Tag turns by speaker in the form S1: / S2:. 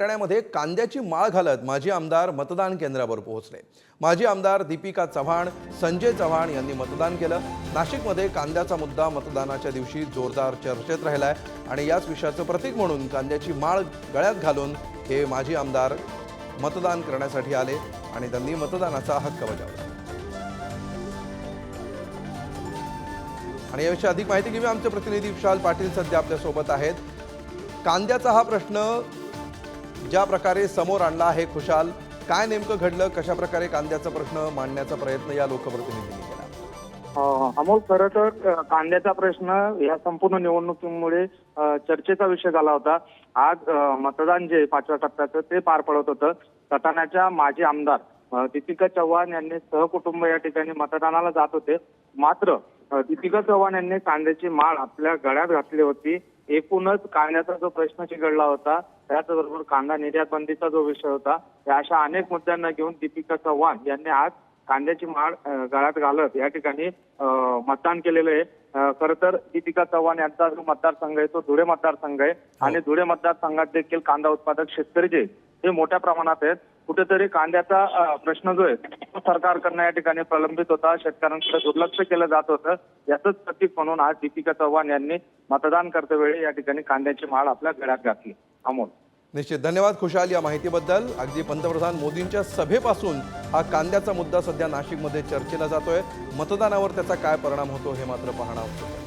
S1: ठाण्यामध्ये कांद्याची माळ घालत माजी आमदार मतदान केंद्रावर पोहोचले. माजी आमदार दीपिका चव्हाण संजय चव्हाण यांनी मतदान केलं. नाशिकमध्ये कांद्याचा मुद्दा मतदानाच्या दिवशी जोरदार चर्चेत राहिलाय आणि याच विषयाचं प्रतीक म्हणून कांद्याची माळ गळ्यात घालून हे माजी आमदार मतदान करण्यासाठी आले आणि त्यांनी मतदानाचा हक्क बजावला. आणि याविषयी अधिक माहिती घेऊया. आमचे प्रतिनिधी विशाल पाटील सध्या आपल्यासोबत आहेत. कांद्याचा हा प्रश्न ज्या प्रकारे समोर आणला आहे खुशाल काय नेमकं घडलं कशा प्रकारे कांद्याचा प्रश्न मांडण्याचा प्रयत्न या लोकप्रतिनिधींनी केला?
S2: हो, हो. अमोल खरं तर कांद्याचा प्रश्न या संपूर्ण निवडणुकीमुळे चर्चेचा विषय झाला होता. आज मतदान जे पाचव्या टप्प्याचं ते पार पडत होतं. सटाण्याच्या माजी आमदार दीपिका चव्हाण यांनी सहकुटुंब या ठिकाणी मतदानाला जात होते. मात्र दीपिका चव्हाण यांनी कांद्याची माळ आपल्या गळ्यात घातली होती. एकूणच कांद्याचा जो प्रश्न चिघडला होता त्याचबरोबर कांदा निर्यात बंदीचा जो विषय होता या अशा अनेक मुद्द्यांना घेऊन दीपिका चव्हाण यांनी आज कांद्याची माळ गळ्यात घालत या ठिकाणी मतदान केलेलं आहे. खरं तर दीपिका चव्हाण यांचा जो मतदारसंघ आहे तो धुळे मतदारसंघ आहे. आणि धुळे मतदारसंघात देखील कांदा उत्पादक शेतकरी जे ते मोठ्या प्रमाणात आहेत. कुठेतरी कांद्याचा प्रश्न जो आहे तो सरकारकडनं या ठिकाणी प्रलंबित होता. शेतकऱ्यांकडे दुर्लक्ष केलं जात होतं. याचंच प्रतीक म्हणून आज दीपिका चव्हाण यांनी मतदान करतेवेळी या ठिकाणी कांद्याची माळ आपल्या गळ्यात घातली. अमोल.
S1: निश्चित. धन्यवाद खुशाल या माहितीबद्दल. अगदी पंतप्रधान मोदींच्या सभेपासून हा कांद्याचा मुद्दा सध्या नाशिकमध्ये चर्चेला जातोय. मतदानावर त्याचा काय परिणाम होतो हे मात्र पाहणं आवश्यक आहे